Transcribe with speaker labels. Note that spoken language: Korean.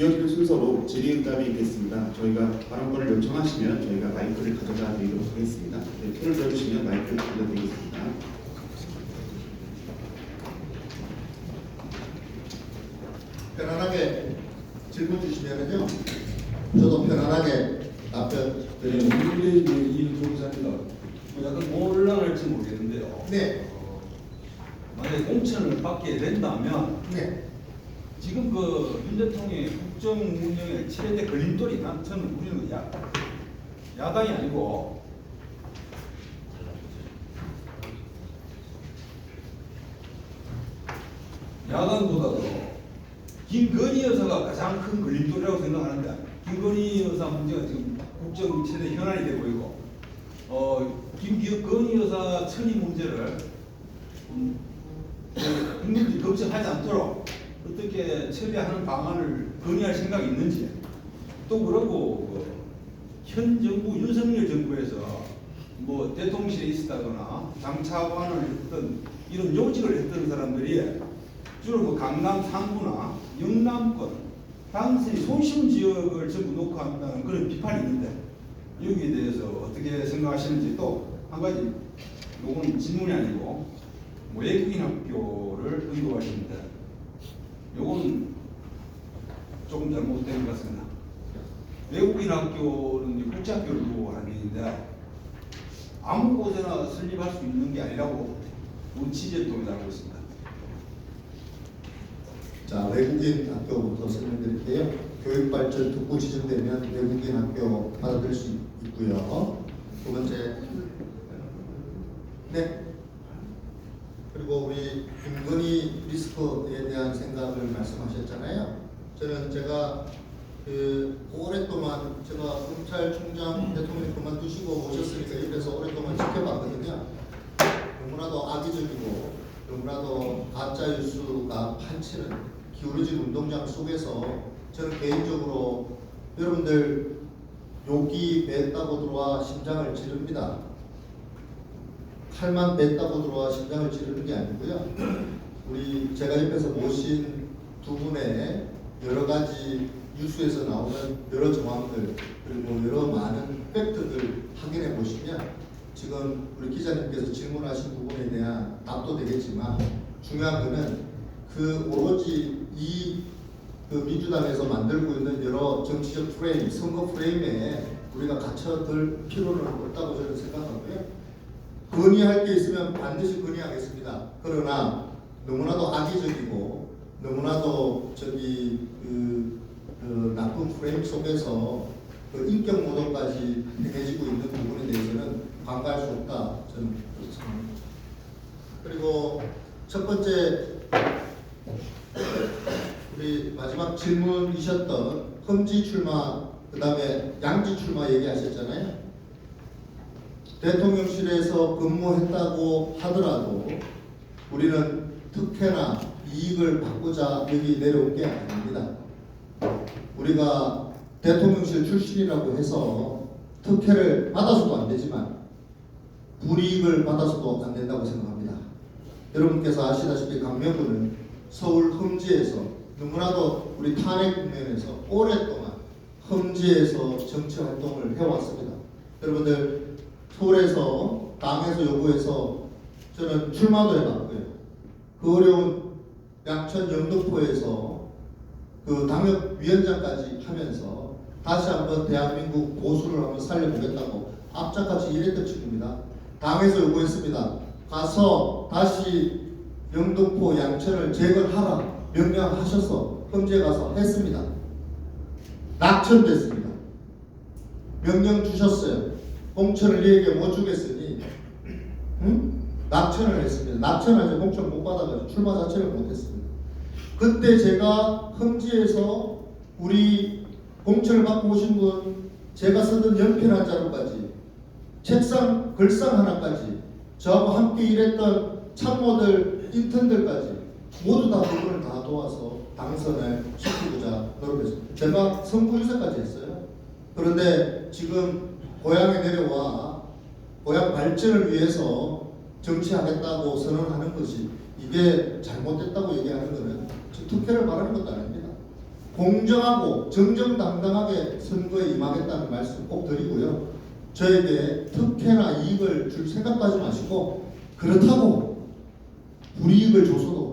Speaker 1: 이어지는 순서로 질의응답이 있겠습니다. 저희가 발언권을 요청하시면 저희가 마이크를 가져다 드리도록 하겠습니다. 네, 표를 들어주시면 마이크를 들려드리겠습니다.
Speaker 2: 편안하게 질문 주시면은요. 저도 편안하게 답변
Speaker 3: 네,
Speaker 2: 드립니다.
Speaker 3: 오늘의 이제 이 동사입니다. 뭐 약간 곤란할지 모르겠는데요.
Speaker 2: 네.
Speaker 3: 어, 만약에 공천을 받게 된다면
Speaker 2: 네.
Speaker 3: 지금 그 윤 대통령의 국정 운영의 최대 걸림돌이 난 저는 우리는 야, 야당이 아니고 야당보다도 김건희 여사가 가장 큰 걸림돌이라고 생각하는데 김건희 여사 문제가 지금 국정 최대 현안이 되고 있고 어 김건희 여사 처리 문제를 음, 국민들이 걱정하지 않도록 어떻게 처리하는 방안을 건의할 생각이 있는지. 또 그러고 그현 정부 윤석열 정부에서 뭐 대통령실에 있었다거나 장차관을 했던 이런 요직을 했던 사람들이 주로 그 강남 상부나 영남권 당선이 손쉬운 지역을 전부 놓고 한다는 그런 비판이 있는데 여기에 대해서 어떻게 생각하시는지 또 한 가지 요건 질문이 아니고 뭐 외국인 학교를 언급하시는데 요건 조금 잘못된 것 같습니다. 외국인 학교는 이제 국제학교를 두고 하는 게 있는데 아무 곳에나 설립할 수 있는 게 아니라고 취재를 통해서 알고 있습니다.
Speaker 2: 자, 외국인 학교부터 설명드릴게요. 교육 발전 특구 지정되면 외국인 학교 받아들일 수 있고요. 두 번째, 네. 그리고 우리 리스크에 대한 생각을 말씀하셨잖아요. 저는 제가 그 오랫동안 제가 검찰총장 대통령이 그만두시고 오셨으니까 옆에서 오랫동안 지켜봤거든요. 너무나도 악의적이고 너무나도 가짜 뉴스가 판치는 기울어진 운동장 속에서 저는 개인적으로 여러분들 욕이 뱉다고 들어와 심장을 찌릅니다. 칼만 뱉다고 들어와 심장을 찌르는 게 아니고요. 우리 제가 옆에서 모신 두 분의 여러 가지 뉴스에서 나오는 여러 정황들 그리고 여러 많은 팩트들 확인해 보시면 지금 우리 기자님께서 질문하신 부분에 대한 답도 되겠지만 중요한 거는 그 오로지 이 그 민주당에서 만들고 있는 여러 정치적 프레임, 선거 프레임에 우리가 갇혀들 필요는 없다고 저는 생각하고요. 건의할 게 있으면 반드시 건의하겠습니다. 그러나 너무나도 악의적이고 너무나도 저기 그, 그 나쁜 프레임 속에서 그 인격 모독까지 행해지고 있는 부분에 대해서는 반가할 수 없다. 저는 그렇게 생각합니다. 그리고 첫 번째 우리 마지막 질문이셨던 험지 출마 그 다음에 양지 출마 얘기하셨잖아요. 대통령실에서 근무했다고 하더라도 우리는 특혜나 이익을 받고자 여기 내려온 게 아닙니다. 우리가 대통령실 출신이라고 해서 특혜를 받아서도 안 되지만 불이익을 받아서도 안 된다고 생각합니다. 여러분께서 아시다시피 강명구는 서울 험지에서 너무나도 우리 탄핵 국면에서 오랫동안 험지에서 정치 활동을 해왔습니다. 여러분들 서울에서 당에서 요구해서 저는 출마도 해봤고요. 그 어려운 양천 영등포에서 그 당협위원장까지 하면서 다시 한번 대한민국 보수를 한번 살려보겠다고 앞장같이 일했던 친구입니다. 당에서 요구했습니다. 가서 다시 영등포 양천을 재건하라 명령하셔서 험지에 가서 했습니다. 낙천됐습니다. 명령 주셨어요. 공천을 니에게 못 주겠으니 응? 낙천을 했습니다. 해서 공천 못 받아가지고 출마 자체를 못했습니다. 그때 제가 험지에서 우리 공천을 받고 오신 분 제가 쓰던 연필 한 자루까지 책상 글상 하나까지 저하고 함께 일했던 참모들 인턴들까지 모두 다 그분을 다 도와서 당선을 시키고자 노력했습니다. 제가 선구유세까지 했어요. 그런데 지금 고향에 내려와 고향 발전을 위해서 정치하겠다고 선언하는 것이 이게 잘못됐다고 얘기하는 것은 특혜를 말하는 것도 아닙니다. 공정하고 정정당당하게 선거에 임하겠다는 말씀 꼭 드리고요. 저에게 특혜나 이익을 줄 생각도 하지 마시고 그렇다고 불이익을 줘서도